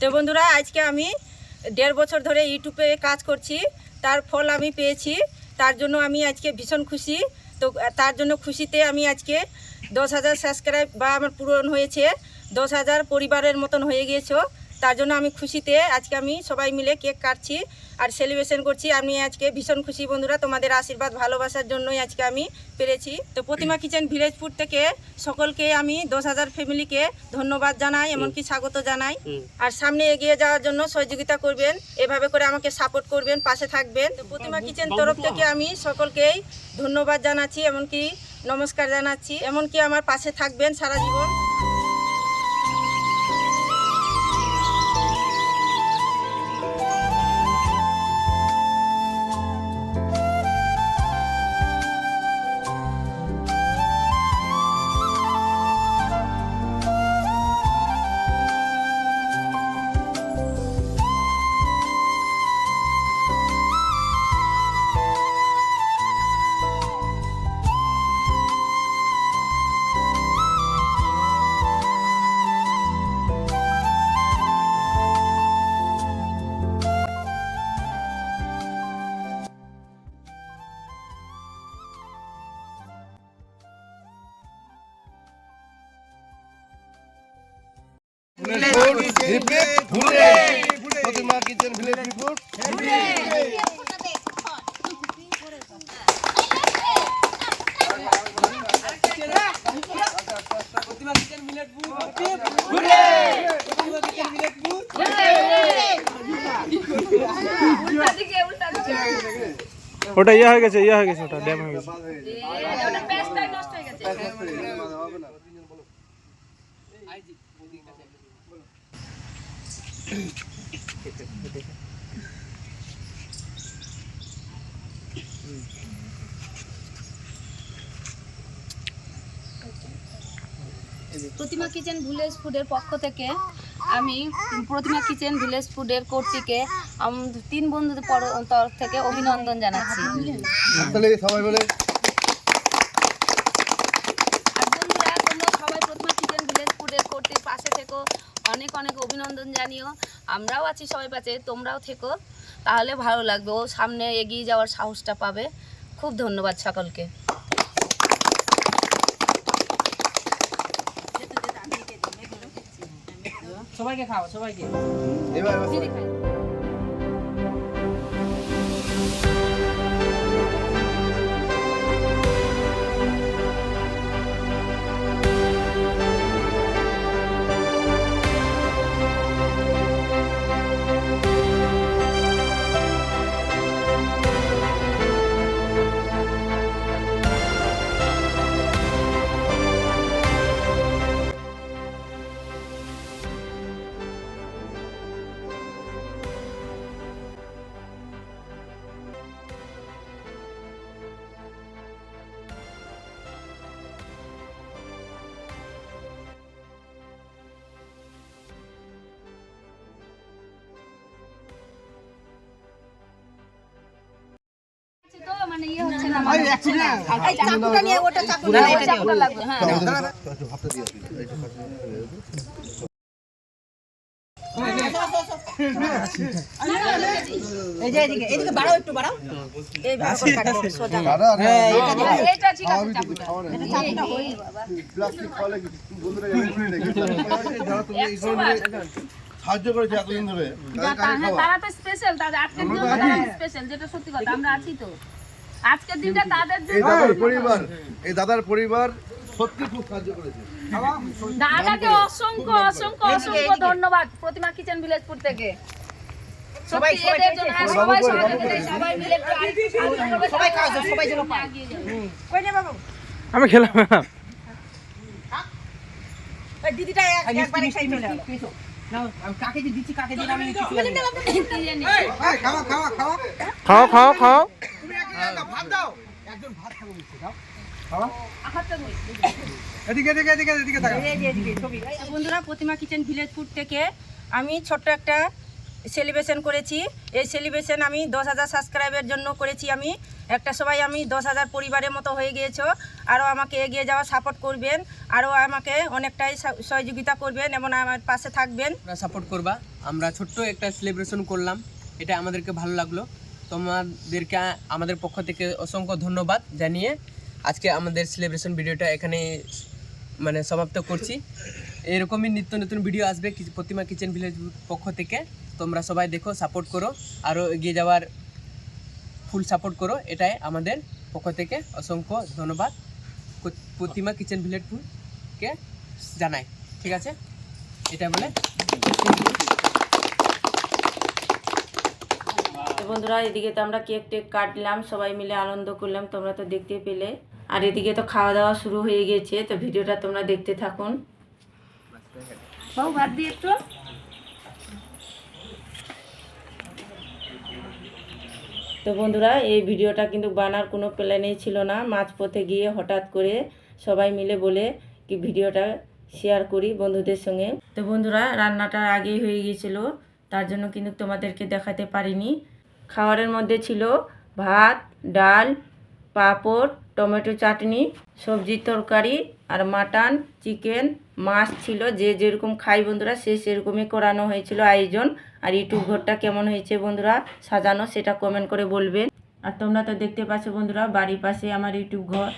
তো বন্ধুরা, আজকে আমি দেড় বছর ধরে ইউটিউবে কাজ করছি। তার ফল আমি পেয়েছি। তার জন্য আমি আজকে ভীষণ খুশি। তো, তার জন্য খুশিতে আমি আজকে দশ হাজার সাবস্ক্রাইব বা আমার পূরণ হয়েছে। দশ হাজার পরিবারের মতন হয়ে গিয়েছো। তার জন্য আমি খুশিতে আজকে আমি সবাই মিলে কেক কাটছি আর সেলিব্রেশন করছি। আমি আজকে ভীষণ খুশি বন্ধুরা তোমাদের আশীর্বাদ ভালোবাসার জন্যই আজকে আমি পেরেছি। তো প্রতিমা কিচেন ভিলেজপুর থেকে সকলকে আমি দশ হাজার ফ্যামিলিকে ধন্যবাদ জানাই এমনকি স্বাগত জানাই। আর সামনে এগিয়ে যাওয়ার জন্য সহযোগিতা করবেন এভাবে করে আমাকে সাপোর্ট করবেন পাশে থাকবেন। তো প্রতিমা কিচেন তরফ থেকে আমি সকলকেই ধন্যবাদ জানাচ্ছি এমনকি নমস্কার জানাচ্ছি এমনকি আমার পাশে থাকবেন সারা জীবন। প্রতিমা কিচেন ভিলেজ রিপোর্ট ওটা ইয়ে হয়ে গেছে ইয়ে হয়ে গেছে ওটা ড্যাম হয়ে গেছে প্রতিমা কিচেন ভিলেজ ফুডের পক্ষ থেকে আমি প্রতিমা কিচেন ভিলেজ ফুডের কর্তৃকে তিন বন্ধুদের পর- তরফ থেকে অভিনন্দন জানাচ্ছি। সবাই বলে আর বন্ধুরা তোমরা সবাই প্রতিমা কিচেন ভিলেজ ফুডের কর্তৃর পাশে থেকো। অনেক অনেক অভিনন্দন জানিও। আমরাও আছি সবাই পাশে তোমরাও থেকো। তাহলে ভালো লাগবে ও সামনে এগিয়ে যাওয়ার সাহসটা পাবে। খুব ধন্যবাদ সকলকে। সবাইকে খাওয়া সবাইকে। সাহায্য করেছে এতদিন ধরে হ্যাঁ। তারা তো স্পেশাল তাদের আজকের দিনটা স্পেশাল যেটা সত্যি কথা আমরা আছি তো। আজকের দিনটা তাদের এই জন্য দাদার পরিবার এই দাদার পরিবার সত্যি খুব সাহায্য করেছে। দাদাকে অসংখ্য অসংখ্য অসংখ্য ধন্যবাদ প্রতিমা কিচেন ভিলেজপুর থেকে। সবাই হ্যাঁ, সবাই সবাই মিলে সবাই কাজে সবাই যেন এগিয়ে কই রে বাবু? আমি খেলাম। না দিদিটা এক- একবারে খাই চলে গেলো। খাও খাও খাও। বন্ধুরা প্রতিমা কিচেন ভিলেজ ফুড থেকে আমি ছোট্ট একটা সেলিব্রেশন করেছি। এই সেলিব্রেশন আমি দশ হাজার সাবস্ক্রাইবের জন্য করেছি আমি। একটা সবাই আমি দশ হাজার পরিবারের মতো হয়ে গিয়েছ। আরও আমাকে এগিয়ে যাওয়া সাপোর্ট করবেন। আরও আমাকে অনেকটাই সহযোগিতা করবেন এবং আমার পাশে থাকবেন। সাপোর্ট করবা। আমরা ছোট্ট একটা সেলিব্রেশন করলাম। এটা আমাদেরকে ভালো লাগল। তোমাদেরকে, আমাদের পক্ষ থেকে অসংখ্য ধন্যবাদ জানিয়ে আজকে আমাদের সেলিব্রেশন ভিডিওটা এখানে মানে সমাপ্ত করছি। এরকমই নিত্য নতুন ভিডিও আসবে প্রতিমা কিচেন ভিলেজ পক্ষ থেকে। তোমরা সবাই দেখো সাপোর্ট করো আরও এগিয়ে যাওয়ার ফুল সাপোর্ট করো, এটাই আমাদের পক্ষ থেকে অসংখ্য ধন্যবাদ। প্রতিমা কিচেন ভিলেজকে জানাই, ঠিক আছে? এটা বলে বন্ধুরা, এদিকে তো আমরা কেক টেক কাটলাম, সবাই মিলে আনন্দ করলাম, তোমরা তো দেখতে পেলে। আর এদিকে তো খাওয়া দাওয়া শুরু হয়ে গেছে, তো ভিডিওটা তোমরা দেখতে থাকুন। ভাত দিয়ে একটু। তো বন্ধুরা, এই ভিডিওটা কিন্তু বানার কোনো প্ল্যানেই ছিল না। মাঝপথে গিয়ে হঠাৎ করে সবাই মিলে বলে কি ভিডিওটা শেয়ার করি বন্ধুদের সঙ্গে। তো বন্ধুরা, রান্নাটা আগেই হয়ে গিয়েছিল, তার জন্য কিন্তু তোমাদেরকে দেখাতে পারিনি। খাবারের মধ্যে ছিল ভাত, ডাল, পাঁপড় টমেটো চাটনি সবজির তরকারি আর মাটন, চিকেন, মাছ ছিল। যে যেরকম খাই বন্ধুরা, সে সেরকমই করানো হয়েছিল আয়োজন। আর ইউটিউব ঘরটা কেমন হয়েছে বন্ধুরা, সাজানো সেটা কমেন্ট করে বলবেন। আর তোমরা তো দেখতে পাচ্ছ বন্ধুরা, বাড়ির পাশে আমার ইউটিউব ঘর।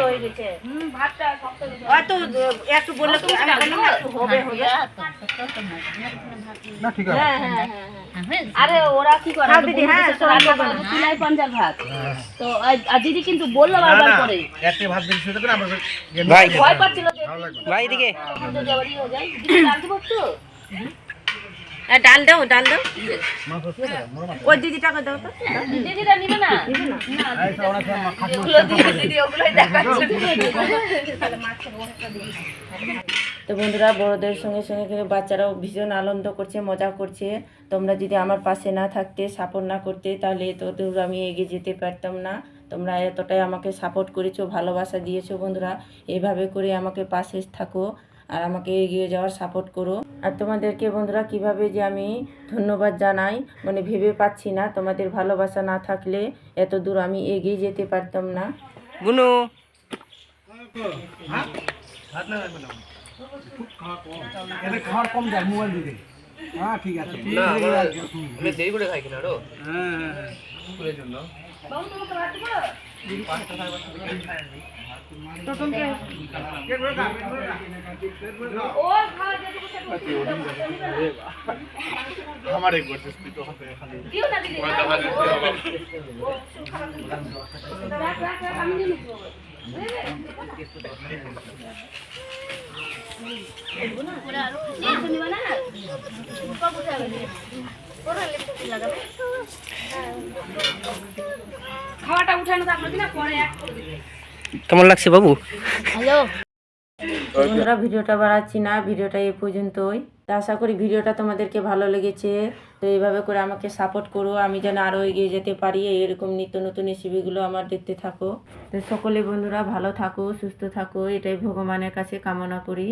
হয়ে গেছে হয়তো একটু বললে তো হবে হবে হ্যাঁ, হ্যাঁ, হ্যাঁ, হ্যাঁ। আরে ওরা কি করে দিদি, হ্যাঁ, চুলাই ভাত তো আর দিদি কিন্তু বলল বারবার করে। ভাই। ভয় পাচ্ছিল ভাই এদিকে। হয়ে। দিদি ডাল দেবো একটু? ডাল দাও ডাল দাও। ওই দিদিটাকে দাও তো। দিদিরা নিবে না? না, এগুলো দিয়ে দিদি তো বন্ধুরা বড়দের সঙ্গে সঙ্গে কিন্তু বাচ্চারাও ভীষণ আনন্দ করছে মজা করছে। তোমরা যদি আমার পাশে না থাকতে সাপোর্ট না করতে তাহলে তো দূর আমি এগিয়ে যেতে পারতাম না। তোমরা এতটাই আমাকে সাপোর্ট করেছ ভালোবাসা দিয়েছ বন্ধুরা। এভাবে করে আমাকে পাশে থাকো। আর আমাকে এগিয়ে যাওয়ার সাপোর্ট করো। আর তোমাদেরকে বন্ধুরা কীভাবে যে আমি ধন্যবাদ জানাই মানে ভেবে পাচ্ছি না। তোমাদের ভালোবাসা না থাকলে এত দূর আমি এগিয়ে যেতে পারতাম না। গুনু দেরি করে খাই কিনা আরও? দিও না দিদি রাখ, রাখ, রাখ, আমি নিয়ে নেব। নিয়ে নিবা না? খাওয়াটা উঠানো পরে। কেমন লাগছে বাবু? হ্যালো। বন্ধুরা ভিডিওটা বাড়াচ্ছি না ভিডিওটা এ পর্যন্তই। তো আশা করি ভিডিওটা তোমাদেরকে ভালো লেগেছে। তো এইভাবে করে আমাকে সাপোর্ট করো আমি যেন আরও এগিয়ে যেতে পারি এরকম নিত্য নতুন রেসিপিগুলো আমার দেখতে থাকো। তো সকলে বন্ধুরা ভালো থাকো সুস্থ থাকো এটাই ভগবানের কাছে কামনা করি।